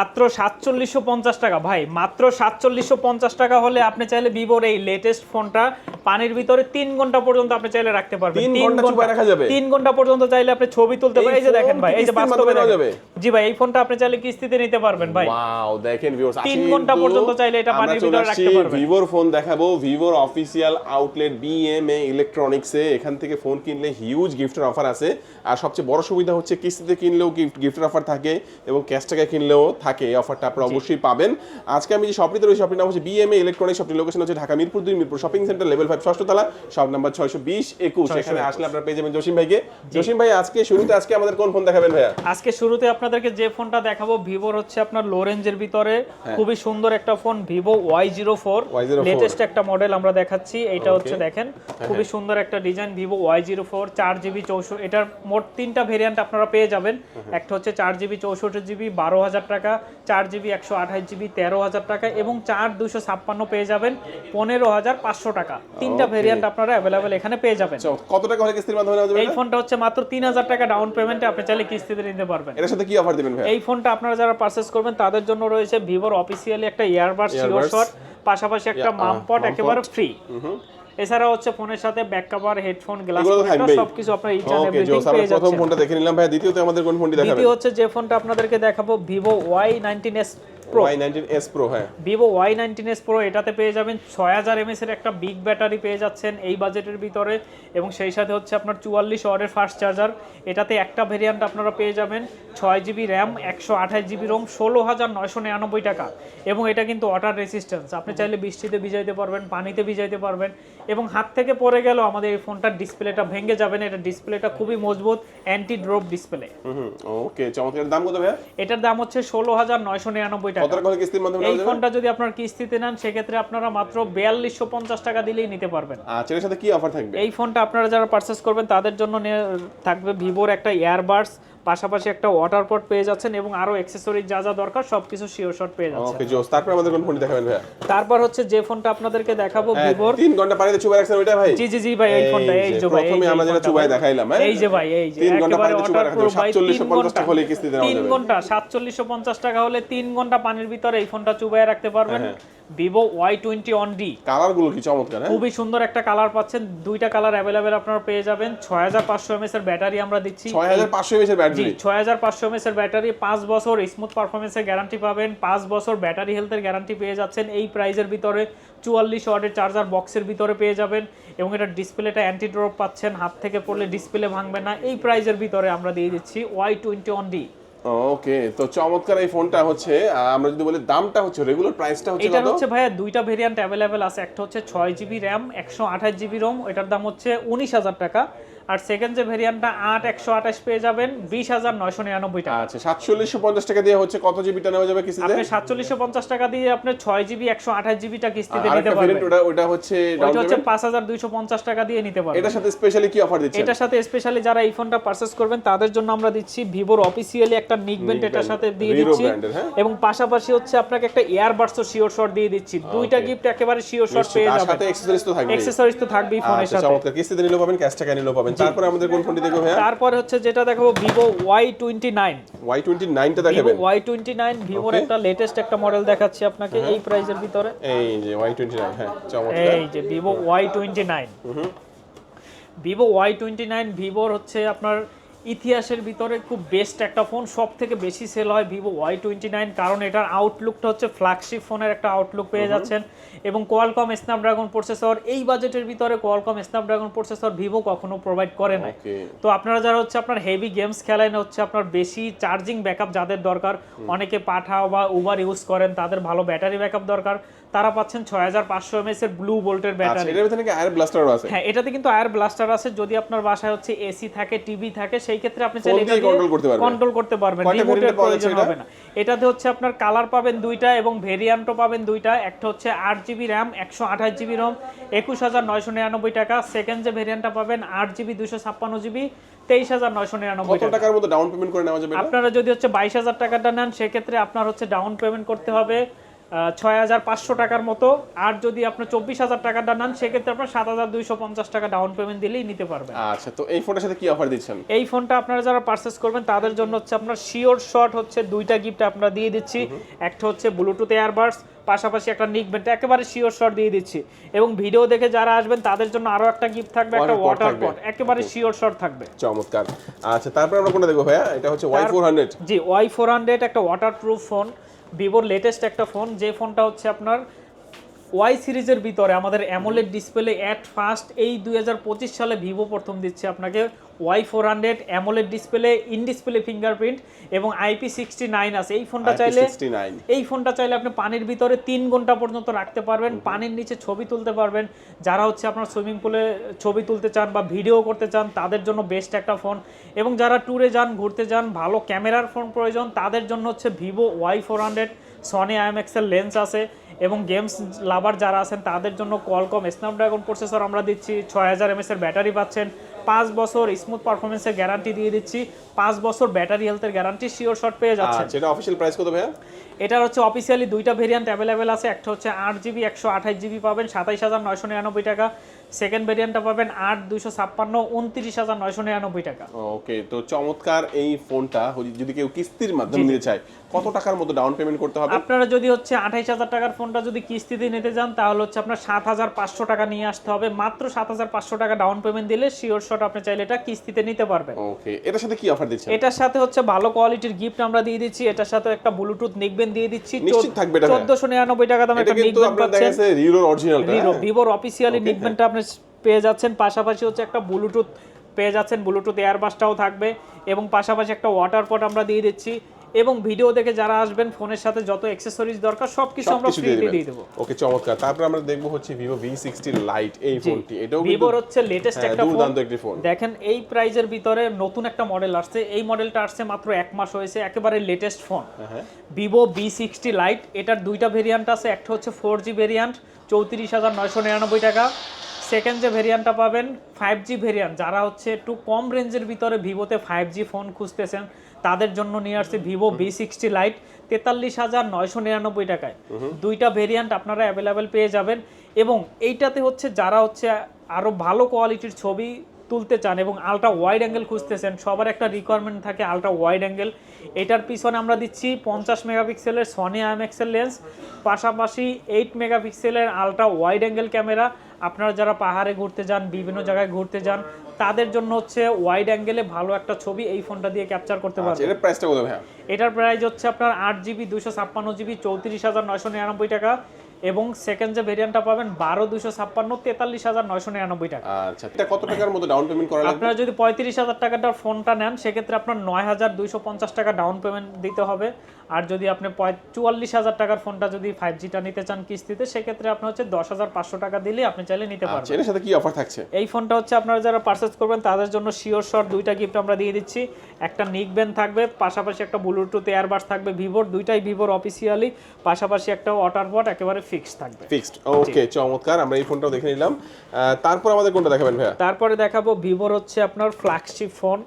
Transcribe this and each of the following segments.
মাত্র সাতচল্লিশশো পঞ্চাশ টাকা। ভাই মাত্র সাতচল্লিশশো পঞ্চাশ টাকা হলে আপনি চাইলে ভিভোর এই লেটেস্ট ফোনটা পানির ভিতরে তিন ঘণ্টা পর্যন্ত আপনি চাইলে রাখতে পারবেন। তিন ঘণ্টা পর্যন্ত চাইলে আপনি ছবি তুলতে পারেন। এই যে দেখেন ভাই এই যে বাস্তবে? জি ভাই এই ফোনটা আপনি চাইলে কিস্তিতে নিতে পারবেন ভাই। ওয়াও দেখেন ভিউয়ার্স তিন ঘণ্টা পর্যন্ত চাইলে এটা পানির ভিতরে রাখতে পারবেন। ভিভোর ফোন দেখাবো। ভিভোর অফিসিয়াল আউটলেট বিএমএ ইলেকট্রনিক্সে এখান থেকে ফোন কিনলে হিউজ গিফটের অফার আছে। আর সবচেয়ে বড় সুবিধা হচ্ছে কিস্তিতে কিনলেও গিফট গিফটের অফার থাকে এবং ক্যাশ টাকা কিনলেও থাকে। এই অফারটা আপনারা অবশ্যই পাবেন। আজকে আমি যে শপটিতে রয়েছি শপটির নাম হচ্ছে বিএমএ ইলেকট্রনিক্স শপটির লোকেশন হচ্ছে ঢাকা মিরপুর দুই Mirpur shopping centre level five ষষ্ঠতলা shop number ছয়শো বিশ একুশ। এখানে আসলে আপনারা পেয়ে যাবেন জসিম ভাইকে। জসিম ভাই আজকে শুরুতে আজকে আমাদের কোন ফোন দেখাবেন ভাইয়া? আজকে শুরুতে আপনাদেরকে যে ফোনটা দেখাবো ভিভোর হচ্ছে আপনার লো রেঞ্জের ভিতরে। হ্যাঁ। খুবই সুন্দর একটা phone Vivo Y zero four latest একটা মডেল আমরা দেখাচ্ছি. হ্যাঁ, হচ্ছে দেখেন। খুবই সুন্দর একটা design Vivo Y zero four চার জিবি চৌষট্টি এটার মোট তিনটা ভেরিয়েন্ট আপনারা পেয়ে যাবেন। হ্যাঁ, একটা হচ্ছে চার জিবি চৌষট্টি জিবি বারো হাজার টাকা। চার জিবি একশো আঠাশ জিবি তেরো হাজার টাকা এবং চার দুশো ছাপ্পান্ন পেয়ে যাবেন পনেরো হাজার পাঁচশো টাকা। তিনটা. ভেরিয়েন্ট আপনারা অ্যাভেলেবেল এখানে পেয়ে যাবেন। আচ্ছা, কত টাকা হলে কিস্তির মাধ্যমে এই ফোনটা হচ্ছে মাত্র তিন হাজার টাকা ডাউন পেমেন্টে আপনি চাইলে কিস্তিতে নিতে পারবেন। এটার সাথে কি অফার দিবেন এই ফোনটা আপনারা যারা পারচেস করবেন তাদের জন্য রয়েছে ভিভোর অফিসিয়ালি একটা ইয়ারবাডস সিওর। শট পাশাপাশি একটা মামপট uh, একেবারে ফ্রি এছাড়া হচ্ছে ফোনের সাথে ব্যাক কভার হেডফোন গ্লাস সবকিছু আপনার ইচ এন্ড প্রথম ফোনটা দেখে নিলাম। ভাই দ্বিতীয়তে আমাদের কোন ফোনটি দেখাবেন? দ্বিতীয় হচ্ছে যে ফোনটা আপনাদেরকে দেখাবো Vivo Y19s Pro. Y19s Pro হ্যাঁ। Vivo Y19s Pro এটাতে পেয়ে যাবেন 6000 mAh এর একটা বিগ ব্যাটারি পেয়ে যাচ্ছেন এই বাজেটের ভিতরে। এবং সেই সাথে হচ্ছে আপনার 44 ওয়াটের ফাস্ট চার্জার এটাতে একটা ভেরিয়েন্ট আপনারা পেয়ে যাবেন 6 জিবি র্যাম 128 জিবি রোম 16999 টাকা। এবং এটা কিন্তু ওয়াটার রেসিস্ট্যান্স আপনি চাইলে বৃষ্টিতে ভিজাইতে পারবেন পানিতে ভিজাইতে পারবেন। এবং হাত থেকে পড়ে গেলেও আমাদের এই ফোনটার ডিসপ্লেটা ভেঙে যাবে না। এটা ডিসপ্লেটা খুবই মজবুত অ্যান্টি ড্রপ ডিসপ্লে ওকে চমৎকার। দাম কত ভাই এটার দাম হচ্ছে 16999 টাকা টাকা। এই ফোনটা যদি আপনার কিস্তিতে নেন সেক্ষেত্রে আপনারা মাত্র বিয়াল্লিশশো পঞ্চাশ টাকা দিলেই নিতে পারবেন। আচ্ছা এর সাথে কি অফার থাকবে? এই ফোনটা আপনারা যারা পারচেস করবেন তাদের জন্য থাকবে ভিভোর একটা ইয়ারবাডস পাশাপাশি একটা ওয়াটার পট পেয়ে যাচ্ছেন এবং আরও অ্যাক্সেসরিজ যা যা দরকার সবকিছু শিওর শট পেয়ে যাচ্ছেন। ওকে জোস তারপর আমাদের কোন ফোনটি দেখাবেন ভাই তারপর হচ্ছে যে ফোনটা আপনাদেরকে দেখাবো হ্যাঁ, ভিভোর তিন ঘণ্টা পানিতে চুবাই রাখছেন ওইটা ভাই? জি জি জি ভাই এই ফোনটা এই যে ভাই প্রথমে আমরা যেটা চুবাই দেখাইলাম হ্যাঁ? এই যে ভাই এই যে তিন ঘণ্টা একেবারে পানিতে চুবাই রাখা waterproof ভাই, 4750 টাকা হলে কিস্তিতে নেওয়া তিন যাবে ঘণ্টা সাতচল্লিশশো পঞ্চাশ টাকা হলে তিন ঘণ্টা পানির ভিতরে এই ফোনটা চুবাই রাখতে পারবেন। হ্যাঁ, Vivo Y twenty on D কালারগুলো কি চমৎকার হ্যাঁ? খুবই সুন্দর একটা কালার পাচ্ছেন। দুইটা কালার অ্যাভেলেবেল আপনারা পেয়ে যাবেন। ছয় হাজার পাঁচশো এমএস এর ব্যাটারি আমরা দিচ্ছি। ছয় হাজার পাঁচশো এমএস এর ব্যাটারি ছয় হাজার পাঁচশো এমএস এর ব্যাটারি পাঁচ বছর স্মুথ পারফরমেন্সের গ্যারান্টি পাবেন। পাঁচ বছর ব্যাটারি হেলথের গ্যারান্টি পেয়ে যাচ্ছেন। এই প্রাইজের ভিতরে চুয়াল্লিশ ওয়াটের চার্জার বক্সের ভিতরে পেয়ে যাবেন এবং এটা ডিসপ্লেটা অ্যান্টি ড্রপ পাচ্ছেন। হাত থেকে পড়লে ডিসপ্লে ভাঙবে না। এই প্রাইজের ভিতরে আমরা দিয়ে দিচ্ছি Y twenty one D okay তো চমৎকার এই ফোনটা হচ্ছে আমরা যদি বলি দামটা হচ্ছে রেগুলার প্রাইসটা হচ্ছে এটা হচ্ছে ভাইয়া দুইটা ভেরিয়েন্ট অ্যাভেলেবেল আছে একটা হচ্ছে ছয় জিবি র্যাম একশো আঠাশ জিবি রোম এটার দাম হচ্ছে উনিশ হাজার টাকা। আর সেকেন্ড যে ভেরিয়েন্টটা আট একশো আঠাশ পেয়ে যাবেন বিশ হাজার নয়শো নিরানব্বই টাকা। আচ্ছা সাতচল্লিশশো পঞ্চাশ টাকা দিয়ে হচ্ছে কত জিবিটা নেওয়া যাবে কিস্তিতে? আপনি সাতচল্লিশশো পঞ্চাশ টাকা দিয়ে আপনি ছয় জিবি একশো আঠাশ জিবিটা কিস্তিতে নিতে পারবেন। ওটা ওটা হচ্ছে ওইটা হচ্ছে পাঁচ হাজার দুইশো পঞ্চাশ টাকা দিয়ে নিতে পারবেন। এটার সাথে স্পেশালি কি অফার দিচ্ছেন? এটার সাথে স্পেশালি যারা এই ফোনটা পারচেস করবেন তাদের জন্য আমরা দিচ্ছি ভিভোর অফিসিয়ালি একটা নিক বেল্ট এটার সাথে দিয়ে দিচ্ছি। হ্যাঁ? এবং পাশাপাশি হচ্ছে আপনাকে একটা ইয়ারবাডসও শিওর শট দিয়ে দিচ্ছি। দুইটা গিফট একেবারে শিওর শট পেয়ে যাবেন। সাথে অ্যাক্সেসরিজ তো থাকবে অ্যাক্সেসরিজ তো থাকবেই ফোনের আচ্ছা সাথে। কিস্তিতে নিলেও পাবেন ক্যাশ টাকা নিলেও পাবেন। তারপরে আমাদের কোন ফোনটি দেখব ভাইয়া? তারপরে হচ্ছে যেটা দেখাবো Vivo Y twenty nine Y twenty নাইনটা Vivo দেখাবেন? ওয়াই টোয়েন্টি নাইন ভিভোর একটা লেটেস্ট একটা মডেল দেখাচ্ছি আপনাকে এই প্রাইসের ভিতরে। এই যে ওয়াই টোয়েন্টি নাইন হ্যাঁ চমৎকার। এই যে Vivo Y twenty nine Vivo Y twenty nine ভিভোর হচ্ছে আপনার ইতিহাসের ভিতরে খুব বেস্ট একটা ফোন সব থেকে বেশি সেল হয় ভিভো ওয়াই টোয়েন্টি নাইন কারণ এটার আউটলুকটা হচ্ছে ফ্ল্যাগশিপ ফোনের একটা আউটলুক পেয়ে যাচ্ছেন। এবং কোয়ালকম স্ন্যাপড্রাগন প্রসেসর এই বাজেটের ভিতরে কোয়ালকম স্ন্যাপড্রাগন প্রসেসর ভিভো কখনো প্রোভাইড করে না তো আপনারা যারা হচ্ছে আপনার হেভি গেমস খেলেন হচ্ছে আপনার বেশি চার্জিং ব্যাকআপ যাদের দরকার অনেকে পাঠাও বা উবার ইউজ করেন তাদের ভালো ব্যাটারি ব্যাকআপ দরকার। তারা পাচ্ছেন ছয় হাজার পাঁচশো এমএস এর ব্লু ভোল্টের আচ্ছা ব্যাটারি এটার ভিতরে নাকি আয়ার ব্লাস্টারও আছে? হ্যাঁ এটাতে কিন্তু আয়ার ব্লাস্টার আছে যদি আপনার বাসায় হচ্ছে এসি থাকে টিভি থাকে সেই ক্ষেত্রে আপনি চাইলে করতে পারবেন। কন্ট্রোল করতে পারবেন। রিমোটের প্রয়োজন হবে না। এটাতে হচ্ছে আপনার কালার পাবেন দুইটা এবং ভেরিয়েন্টও পাবেন দুইটা। একটা হচ্ছে আট জিবি র্যাম একশো আঠাশ জিবি রোম একুশ হাজার নয়শো নিরানব্বই টাকা। সেকেন্ড যে ভেরিয়েন্টটা পাবেন আট জিবি দুশো ছাপ্পান্ন জিবি তেইশ হাজার নয়শো নিরানব্বই টাকা। টাকার মতো ডাউন পেমেন্ট করে নেওয়া যাবে আপনারা যদি হচ্ছে বাইশ হাজার টাকাটা নেন সেক্ষেত্রে আপনার হচ্ছে ডাউন পেমেন্ট করতে হবে। ছয় হাজার পাঁচশো টাকার মতো। আর যদি আপনার চব্বিশ হাজার টাকাটা নেন সেক্ষেত্রে আপনার সাত হাজার দুইশো পঞ্চাশ টাকা ডাউন পেমেন্ট দিলেই নিতে পারবেন। আচ্ছা তো এই ফোনটার সাথে কি অফার দিচ্ছেন? এই ফোনটা আপনারা যারা পারচেস করবেন তাদের জন্য হচ্ছে আপনার শিওর শট হচ্ছে দুইটা গিফট আমরা দিয়ে দিচ্ছি। একটা হচ্ছে ব্লুটুথ এয়ারবাডস পাশাপাশি একটা নিক ব্যান্ড একেবারে শিওর শট দিয়ে দিচ্ছি। এবং ভিডিও দেখে যারা আসবেন তাদের জন্য আরও একটা গিফট থাকবে একটা ওয়াটার পট একেবারে শিওর শট থাকবে। চমৎকার। আচ্ছা তারপর আমরা কোনটা দেখব ভাইয়া? এটা হচ্ছে Y four hundred G Y four hundred একটা ওয়াটার প্রুফ ফোন ভিভোর লেটেস্ট একটা ফোন যে ফোনটা হচ্ছে আপনার ওয়াই সিরিজের ভিতরে আমাদের অ্যামোলেড ডিসপ্লে অ্যাট ফার্স্ট এই দুই হাজার পঁচিশ সালে ভিভো প্রথম দিচ্ছে আপনাকে Y four hundred AMOLED display in display fingerprint এবং আইপি সিক্সটি নাইন আছে। এই ফোনটা চাইলে এই ফোনটা চাইলে আপনি পানির ভিতরে তিন ঘণ্টা পর্যন্ত রাখতে পারবেন পানির নিচে ছবি তুলতে পারবেন। যারা হচ্ছে আপনার সুইমিং পুলে ছবি তুলতে চান বা ভিডিও করতে চান তাদের জন্য বেস্ট একটা ফোন এবং যারা ট্যুরে যান ঘুরতে যান ভালো ক্যামেরার ফোন প্রয়োজন তাদের জন্য হচ্ছে Vivo Y four hundred Sony আইএমএক্সের lens আছে এবং গেমস লাভার যারা আছেন তাদের জন্য কলকম স্ন্যাপড্রাগন প্রসেসর আমরা দিচ্ছি ছয় হাজার এমএসের ব্যাটারি পাচ্ছেন। পাঁচ বছর স্মুথ পারফরমেন্সের গ্যারান্টি দিয়ে দিচ্ছি। পাঁচ বছর ব্যাটারি হেলথের গ্যারান্টি শিওর শট পেয়ে যাচ্ছে আচ্ছা এটা অফিসিয়াল প্রাইস কত ভাইয়া? এটার হচ্ছে অফিসিয়ালি দুইটা ভেরিয়েন্ট অ্যাভেলেবেল আছে। একটা হচ্ছে আট জিবি একশো আঠাশ জিবি পাবেন সাতাইশ হাজার নয়শো নিরানব্বই টাকা। সেকেন্ড ভেরিয়েন্টটা পাবেন আট দুইশো ছাপ্পান্ন উনত্রিশ হাজার নয়শো নিরানব্বই টাকা। ওকে তো চমৎকার এই ফোনটা যদি কেউ কিস্তির মাধ্যমে নিতে চায় কত টাকার মতো ডাউন পেমেন্ট করতে হবে? আপনারা যদি হচ্ছে আঠাইশ হাজার টাকার ফোনটা যদি কিস্তিতে নিতে যান তাহলে হচ্ছে আপনার সাত হাজার পাঁচশো টাকা নিয়ে আসতে হবে। মাত্র সাত হাজার পাঁচশো টাকা ডাউন পেমেন্ট দিলে শিওর শট আপনি চাইলে এটা কিস্তিতে নিতে পারবেন। ওকে এটার সাথে কি অফার দিচ্ছেন? এটার সাথে হচ্ছে ভালো কোয়ালিটির গিফট আমরা দিয়ে দিচ্ছি। এটার সাথে একটা ব্লুটুথ নিকবেন দিয়ে দিচ্ছি। নিশ্চিত থাকবে এটা। ভাইয়া? চোদ্দশো নিরানব্বই টাকা দামে এটা একটা কিন্তু নিকবেন আপনার পাচ্ছেন। যাচ্ছে রিরোর অরিজিনালটা ভিভো ভিভোর অফিসিয়ালি নিকবেনটা আপনি পেয়ে যাচ্ছেন পাশাপাশি হচ্ছে একটা ব্লুটুথ পেয়ে যাচ্ছেন ব্লুটুথ এয়ারবাসটাও থাকবে এবং পাশাপাশি একটা ওয়াটার পট আমরা দিয়ে দিচ্ছি এবং ভিডিও দেখে যারা আসবেন ফোনের সাথে যত অ্যাক্সেসরিজ দরকার সবকিছু আমরা সবকিছু দিয়ে ফ্রিতে দিয়ে দেবো। ওকে চমৎকার। তারপর আমরা দেখব হচ্ছে ভি সিক্সটি লাইট এই ফোনটি এটাও ভিভোর হচ্ছে লেটেস্ট হ্যাঁ, একটা ফোন দুর্দান্ত একটি ফোন দেখেন এই প্রাইজের ভিতরে নতুন একটা মডেল আসছে। এই মডেলটা আসছে মাত্র এক মাস হয়েছে একেবারে লেটেস্ট ফোন হ্যাঁ ভিভো বি সিক্সটি লাইট এটার দুইটা ভেরিয়েন্ট আছে। একটা হচ্ছে ফোর জি ভেরিয়েন্ট চৌত্রিশ হাজার নয়শো নিরানব্বই টাকা। সেকেন্ড যে ভেরিয়ান্টটা পাবেন ফাইভ জি ভেরিয়ান্ট যারা হচ্ছে একটু কম রেঞ্জের ভিতরে ভিভোতে ফাইভ জি ফোন খুঁজতেছেন তাদের জন্য নিয়ে আসছে ভিভো বি সিক্সটি লাইট তেতাল্লিশ হাজার নয়শো নিরানব্বই টাকায়। দুইটা ভেরিয়ান্ট আপনারা অ্যাভেলেবেল পেয়ে যাবেন। এবং এইটাতে হচ্ছে যারা হচ্ছে আরও ভালো কোয়ালিটির ছবি তুলতে চান এবং আলট্রা ওয়াইড অ্যাঙ্গেল খুঁজতেছেন সবার একটা রিকোয়ারমেন্ট থাকে আলট্রা ওয়াইড অ্যাঙ্গেল এটার পিছনে আমরা দিচ্ছি পঞ্চাশ মেগাপিক্সেলের সনি আইএমএক্সেল লেন্স পাশাপাশি এইট মেগাপিক্সেলের আলট্রা ওয়াইড অ্যাঙ্গেল ক্যামেরা আপনারা যারা পাহাড়ে ঘুরতে যান বিভিন্ন জায়গায় ঘুরতে যান তাদের জন্য হচ্ছে ওয়াইড অ্যাঙ্গেলে ভালো একটা ছবি এই ফোনটা দিয়ে ক্যাপচার করতে আচ্ছা পারবেন। এটার প্রাইসটা কত ভাইয়া? এটার প্রাইস হচ্ছে আপনার আট জিবি দুশো ছাপ্পান্ন জিবি চৌত্রিশ হাজার নয়শো নিরানব্বই টাকা। এবং সেকেন্ড যে ভেরিয়েন্টটা পাবেন বারো দুশো ছাপ্পান্ন তেতাল্লিশ হাজার নয়শো নিরানব্বই টাকা। আচ্ছা এটা কত টাকার মতো ডাউন পেমেন্ট করা লাগবে? আপনারা যদি পঁয়ত্রিশ হাজার টাকাটার ফোনটা নেন সেক্ষেত্রে আপনার নয় হাজার দুইশো পঞ্চাশ টাকা ডাউন পেমেন্ট দিতে হবে। আর যদি আপনি চুয়াল্লিশ হাজার টাকার ফোনটা যদি ফাইভ জিটা নিতে চান কিস্তিতে সেক্ষেত্রে আপনার হচ্ছে দশ হাজার পাঁচশো টাকা দিলে আপনি চাইলে নিতে আচ্ছা পারবেন। এটার সাথে কি অফার থাকছে? এই ফোনটা হচ্ছে আপনারা যারা পারচেস করবেন তাদের জন্য শিওর শট দুইটা গিফট আমরা দিয়ে দিচ্ছি। একটা নিক ব্যান্ড থাকবে পাশাপাশি একটা ব্লুটুথ এয়ারবাস থাকবে ভিভোর দুইটাই ভিভোর অফিসিয়ালি পাশাপাশি একটা ওয়াটার বট একেবারে ফিক্সড থাকবে। ফিক্সড ওকে চমৎকার আমরা এই ফোনটাও দেখে নিলাম। তারপর আমাদের কোনটা দেখাবেন ভাইয়া? তারপরে দেখাবো ভিভোর হচ্ছে আপনার flagship phone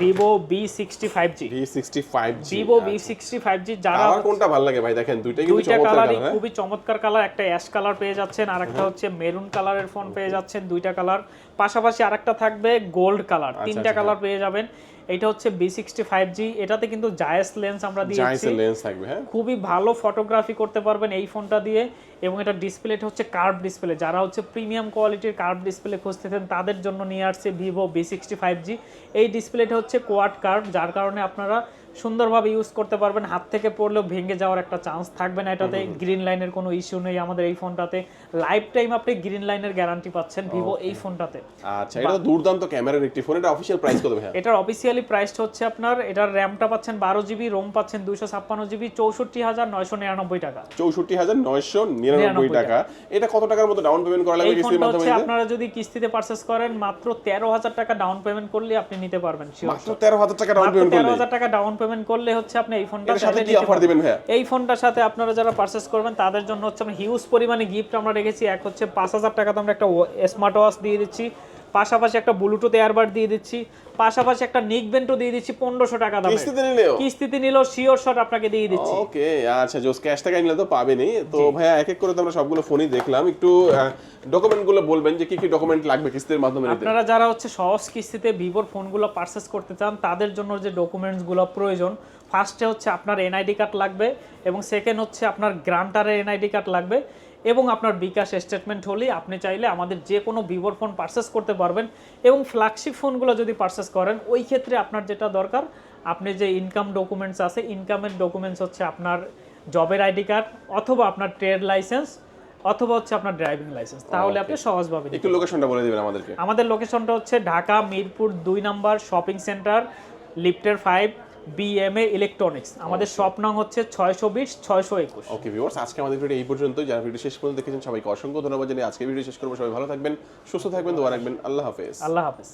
Vivo V sixty five G sixty five Vivo V sixty five G যারা কোনটা ভালো লাগে ভাই? দেখেন দুইটা কিন্তু দুইটা কালারই কালার হ্যাঁ? খুবই চমৎকার কালার একটা অ্যাশ কালার পেয়ে যাচ্ছেন আর একটা হচ্ছে মেরুন কালারের ফোন পেয়ে যাচ্ছেন দুইটা কালার পাশাপাশি আরেকটা থাকবে গোল্ড কালার তিনটা আচ্ছা, কালার পেয়ে যাবেন। এটা হচ্ছে বি সিক্সটি ফাইভ জি এটাতে কিন্তু জায়াস লেন্স আমরা দিয়েছি। লেন্স থাকবে হ্যাঁ? খুবই ভালো ফটোগ্রাফি করতে পারবেন এই ফোনটা দিয়ে এবং এটা ডিসপ্লেটা হচ্ছে কার্ভ ডিসপ্লে যারা হচ্ছে প্রিমিয়াম কোয়ালিটির কার্ভ ডিসপ্লে খুঁজতেছেন তাদের জন্য নিয়ে আসছে Vivo V sixty five G এই ডিসপ্লেটা হচ্ছে কোয়াড কার্ভ যার কারণে আপনারা সুন্দরভাবে ইউজ করতে পারবেন। হাত থেকে পড়লেও ভেঙে যাওয়ার একটা চান্স থাকবে না এটাতে। গ্রিন লাইনের কোনো ইস্যু নেই আমাদের এই ফোনটাতে লাইফ টাইম আপনি গ্রিন লাইনের গ্যারান্টি পাচ্ছেন ভিভো এই ফোনটাতে আচ্ছা এটা দুর্দান্ত ক্যামেরার একটি ফোন এটা অফিসিয়াল প্রাইস কত ভাইয়া? এটার অফিসিয়ালি প্রাইসটা হচ্ছে আপনার এটার র্যামটা পাচ্ছেন বারো জিবি রোম পাচ্ছেন দুইশো ছাপ্পান্ন জিবি চৌষট্টি হাজার নয়শো নিরানব্বই টাকা। চৌষট্টি হাজার নয়শো নিরানব্বই টাকা। এটা কত টাকার মতো ডাউন পেমেন্ট করা লাগবে কিস্তির মাধ্যমে হচ্ছে আপনারা যদি কিস্তিতে পারচেস করেন মাত্র তেরো হাজার টাকা ডাউন পেমেন্ট করলে আপনি নিতে পারবেন মাত্র তেরো হাজার টাকা ডাউন পেমেন্ট তেরো করলে হাজার টাকা ডাউন পেমেন্ট করলে হচ্ছে আপনি এই ফোনটা সাথে কি অফার। দিবেন ভাইয়া? এই ফোনটার সাথে আপনারা যারা পারচেজ করবেন তাদের জন্য হচ্ছে আমরা হিউজ পরিমাণে গিফট আমরা রেখেছি। এক হচ্ছে পাঁচ হাজার টাকা তো আমরা একটা স্মার্ট ওয়াচ দিয়ে দিচ্ছি। পাশাপাশি একটা ব্লুটুথ এয়ারবাড দিয়ে দিচ্ছি পাশাপাশি একটা নিক বেন্টও দিয়ে দিচ্ছি পনেরোশো টাকা দামে। কিস্তিতে নিলেও? কিস্তিতে নিলেও শিওর শট আপনাকে দিয়ে দিচ্ছি। ওকে আচ্ছা জোস ক্যাশ টাকা নিলে তো পাবেনি তো ভাইয়া এক এক করে তো আমরা সবগুলো ফোনই দেখলাম। একটু ডকুমেন্টগুলো বলবেন যে কি কি ডকুমেন্ট লাগবে কিস্তির মাধ্যমে নিতে? আপনারা যারা হচ্ছে সহজ কিস্তিতে ভিভোর ফোনগুলো পারচেস করতে চান তাদের জন্য যে ডকুমেন্টসগুলো প্রয়োজন ফার্স্টে হচ্ছে আপনার এনআইডি কার্ড লাগবে এবং সেকেন্ড হচ্ছে আপনার গ্রান্টারের এনআইডি কার্ড লাগবে। এবং আপনার বিকাশ স্টেটমেন্ট হলেই আপনি চাইলে আমাদের যে কোনো ভিভোর ফোন পারচেস করতে পারবেন এবং ফ্ল্যাগশিপ ফোনগুলো যদি পারচেস করেন ওই ক্ষেত্রে আপনার যেটা দরকার আপনি যে ইনকাম ডকুমেন্টস আছে ইনকামের ডকুমেন্টস হচ্ছে আপনার জবের আইডি কার্ড অথবা আপনার ট্রেড লাইসেন্স অথবা হচ্ছে আপনার ড্রাইভিং লাইসেন্স তাহলে আপনি সহজভাবে একটু লোকেশনটা বলে দিবেন আমাদেরকে। আমাদের লোকেশনটা হচ্ছে ঢাকা মিরপুর দুই নাম্বার শপিং সেন্টার লিফটের five B M A electronics আমাদের শপ নং হচ্ছে ছয়শো বিশ ছয়শো একুশ। ওকে ভিউয়ার্স আজকে আমাদের ভিডিও এই পর্যন্ত যারা ভিডিও শেষ পর্যন্ত দেখেছেন সবাইকে অসংখ্য ধন্যবাদ জানিয়ে আজকে ভিডিও শেষ করব। সবাই ভালো থাকবেন সুস্থ থাকবেন দোয়া রাখবেন। আল্লাহ হাফেজ। আল্লাহ হাফেজ।